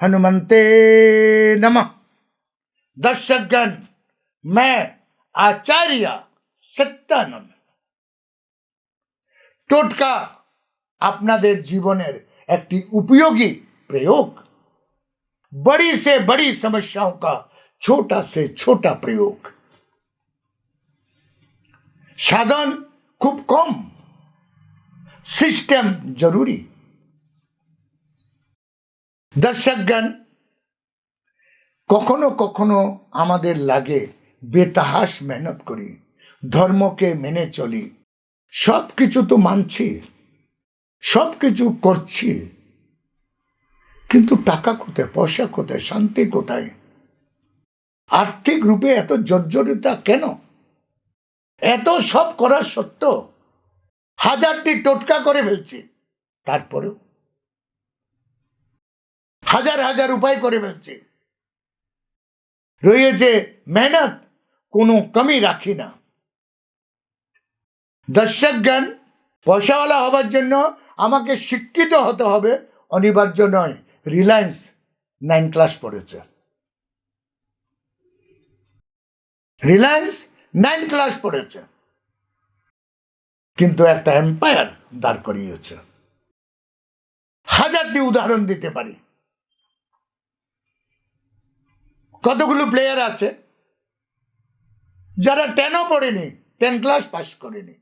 हनुमंते नमः दर्शकगण मैं आचार्य সত্যানন্দ টোটকা আপনাদের জীবনের একটি उपयोगी प्रयोग बड़ी से बड़ी समस्याओं का छोटा से छोटा प्रयोग সাধন খুব কম সিস্টেম জরুরি দর্শকগণ কখনো কখনো আমাদের লাগে বেতাহাস মেহনত করি, ধর্মকে মেনে চলি। সব কিছু তো মানছি সব কিছু করছি। কিন্তু টাকা কোথায়, পয়সা কোথায়, শান্তি কোথায়? আর্থিক রূপে এত জর্জরিতা কেন? এত সব করার সত্ত্বেও হাজারটি টোটকা করে ফেলছি। তারপরেও হাজার হাজার উপায় করে ফেলছি। রয়েছে মেহনত, কোনো কমি রাখি না। দর্শকগণ, পয়সাওয়ালা হবার জন্য আমাকে শিক্ষিত হতে হবে, অনিবার্য নয়, রিলায়েন্স নাইন ক্লাস পড়েছে। রিলায়েন্স নাইন ক্লাস পড়েছে। কিন্তু একটা এম্পায়ার দাঁড় করিয়েছে। হাজারটি উদাহরণ দিতে পারি। কতগুলো প্লেয়ার আছে? যারা টেনও পড়েনি টেন ক্লাস পাস করেনি।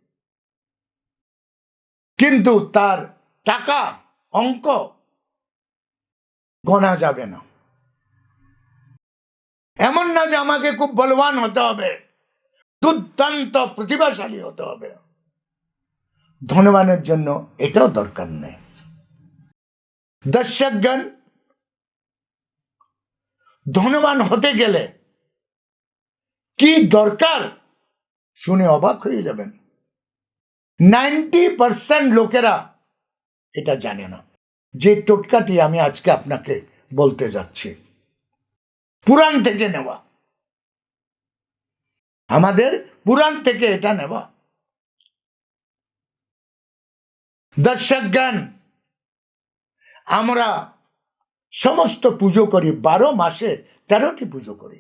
কিন্তু তার টাকা, অঙ্ক গোনা যাবে না। এমন না যে আমাকে খুব বলবান হতে হবে, দুর্দান্ত প্রতিভাশালী হতে হবে। ধনবানের জন্য এটাও দরকার নেই। দর্শকগণ ধনবান হতে গেলে কি দরকার? শুনে অবাক হয়ে যাবেন। নাইনটি পারসেন্ট লোকেরা এটা জানে না। যে টোটকাটি আমি আজকে আপনাকে বলতে যাচ্ছি, পুরাণ থেকে নেওয়া। আমাদের পুরাণ থেকে এটা নেওয়া। দর্শকগণ, আমরা সমস্ত পুজো করি, বারো মাসে তেরোটি পুজো করি।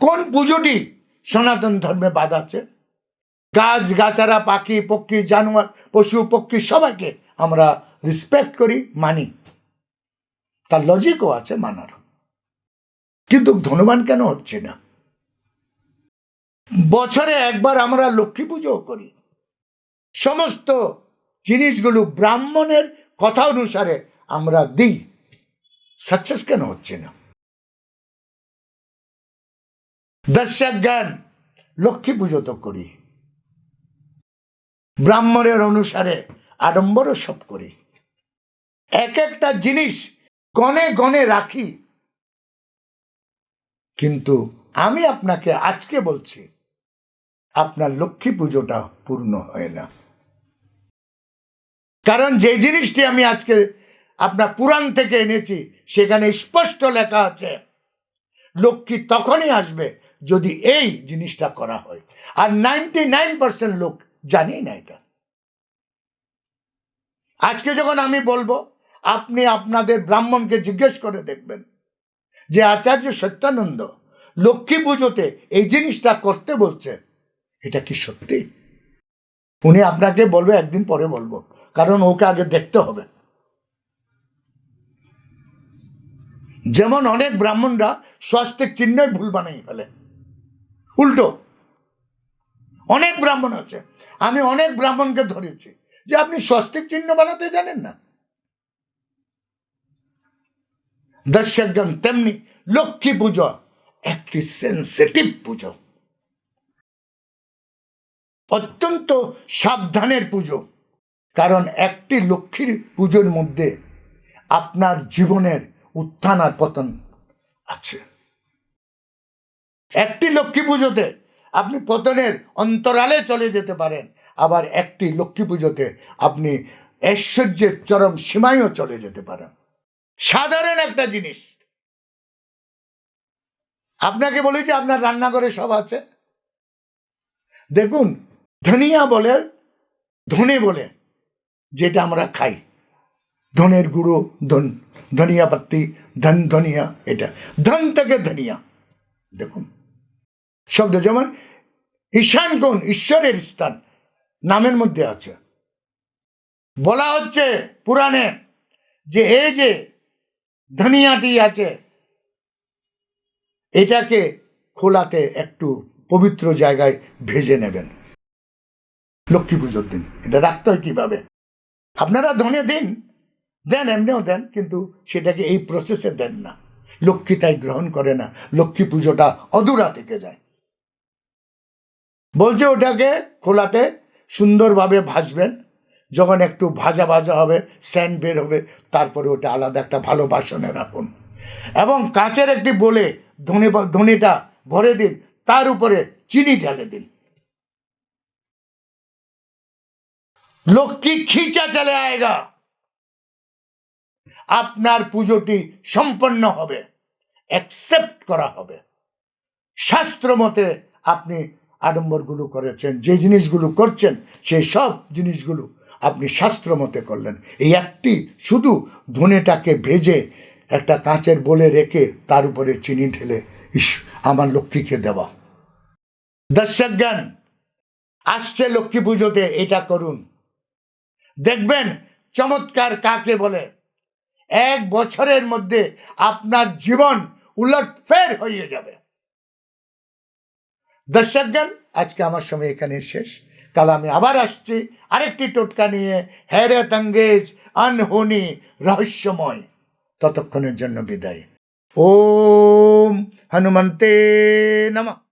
কোন পুজোটি সনাতন ধর্মে বাদ আছে? গাছ, গাছারা, পাখি, পক্ষী, জানোয়ার, পশু, পক্ষী, সবাইকে আমরা রেসপেক্ট করি, মানি। তার লজিকও আছে মানার। কিন্তু ধনবান কেন হচ্ছে না? বছরে একবার আমরা লক্ষ্মী পুজো করি। সমস্ত জিনিসগুলো ব্রাহ্মণের কথা অনুসারে আমরা দিই সাকসেস কেন হচ্ছে না? দর্শক জ্ঞান লক্ষ্মী পুজো তো করি। ব্রাহ্মণের অনুসারে আডম্বরও সব করি। এক একটা জিনিস গনে গনে রাখি। কিন্তু আমি আপনাকে আজকে বলছি, আপনার লক্ষ্মী পুজোটা পূর্ণ হয় না। কারণ যে জিনিসটি আমি আজকে আপনার পুরাণ থেকে এনেছি, সেখানে স্পষ্ট লেখা আছে। লক্ষ্মী তখনই আসবে যদি এই জিনিসটা করা হয়। আর নাইনটি নাইন পার্সেন্ট লোক জানি না এটা। আজকে যখন আমি বলব, আপনি আপনাদের ব্রাহ্মণকে জিজ্ঞেস করে দেখবেন যে, আচার্য সত্যানন্দ, লক্ষ্মী পুজোতে এই জিনিসটা করতে বলছে এটা কি সত্যি? উনি আপনাকে বলবে, একদিন পরে বলব, কারণ ওকে আগে দেখতে হবে। যেমন অনেক ব্রাহ্মণরা স্বাস্থ্যের চিহ্নই ভুল বানিয়ে ফেলে। উল্টো। অনেক ব্রাহ্মণ আছে। আমি অনেক ব্রাহ্মণকে ধরেছি যে আপনি স্বস্তিক চিহ্ন বানাতে জানেন না। দর্শকগণ, তেমনি লক্ষ্মী পুজো একটি সেন্সিটিভ পুজো। অত্যন্ত সাবধানের পুজো। কারণ একটি লক্ষ্মীর পুজোর মধ্যে আপনার জীবনের উত্থান আর পতন আছে। একটি লক্ষ্মী পুজোতে আপনি পতনের অন্তরালে চলে যেতে পারেন, আবার একটি লক্ষ্মী পুজোতে আপনি ঐশ্বর্যের চরম সীমায়ও চলে যেতে পারেন। সাধারণ একটা জিনিস। আপনাকে বলি যে আপনার রান্নাঘরে সব আছে? দেখুন, ধনিয়া বলে, ধনে বলে, যেটা আমরা খাই। ধনের গুঁড়ো ধন, ধনিয়া পাত্তি, ধন, ধনিয়া, এটা। ধন থেকে ধনিয়া। দেখুন, শব্দ যেমন ঈশান কোণ, ঈশ্বরের স্থান, নামের মধ্যে আছে। বলা হচ্ছে পুরাণে যে এই যে ধনিয়াটি আছে, এটাকে খোলাতে একটু পবিত্র জায়গায় ভেজে নেবেন। লক্ষ্মী পুজোর দিন, এটা রাখতে হয় কীভাবে? আপনারা ধনে দিন দেন, এমনিও দেন, কিন্তু সেটাকে এই প্রসেসে দেন না। লক্ষ্মী তাই গ্রহণ করে না। লক্ষ্মী পুজোটা অধুরা থেকে যায়। বলছে ওটাকে খোলাতে সুন্দরভাবে ভাজবেন। যখন একটু ভাজা ভাজা হবে, স্যান্ড বের হবে, তারপরে ওটা আলাদা একটা ভালো বাসনে রাখুন। এবং কাঁচের একটি বলে ধনে ধনেটা ভরে দিন, তার উপরে চিনি ঢেলে দিন। লক্ষ্মী খিচা চলে আয়েগা। আপনার পুজোটি সম্পন্ন হবে অ্যাকসেপ্ট করা হবে। শাস্ত্র মতে আপনি আডম্বরগুলো করেছেন, যে জিনিসগুলো করছেন সেই সব জিনিসগুলো আপনি শাস্ত্র মতে করলেন। এই একটি শুধু ধনেটাকে ভেজে একটা কাঁচের বলে রেখে তার উপরে চিনি ঢেলে, ইস, আমার লক্ষ্মীকে দেওয়া। দর্শকগণ আসছে লক্ষ্মী পুজোতে, এটা করুন। দেখবেন চমৎকার কাকে বলে? এক বছরের মধ্যে আপনার জীবন উলটফের হয়ে যাবে। দর্শকগণ আজকে আমার সময় এখানে শেষ। কাল আমি আবার আসছি আরেকটি টোটকা নিয়ে, হেরত অঙ্গেজ আনহনি রহস্যময়। ততক্ষণের জন্য বিদায়। ওম হনুমন্তে নমঃ।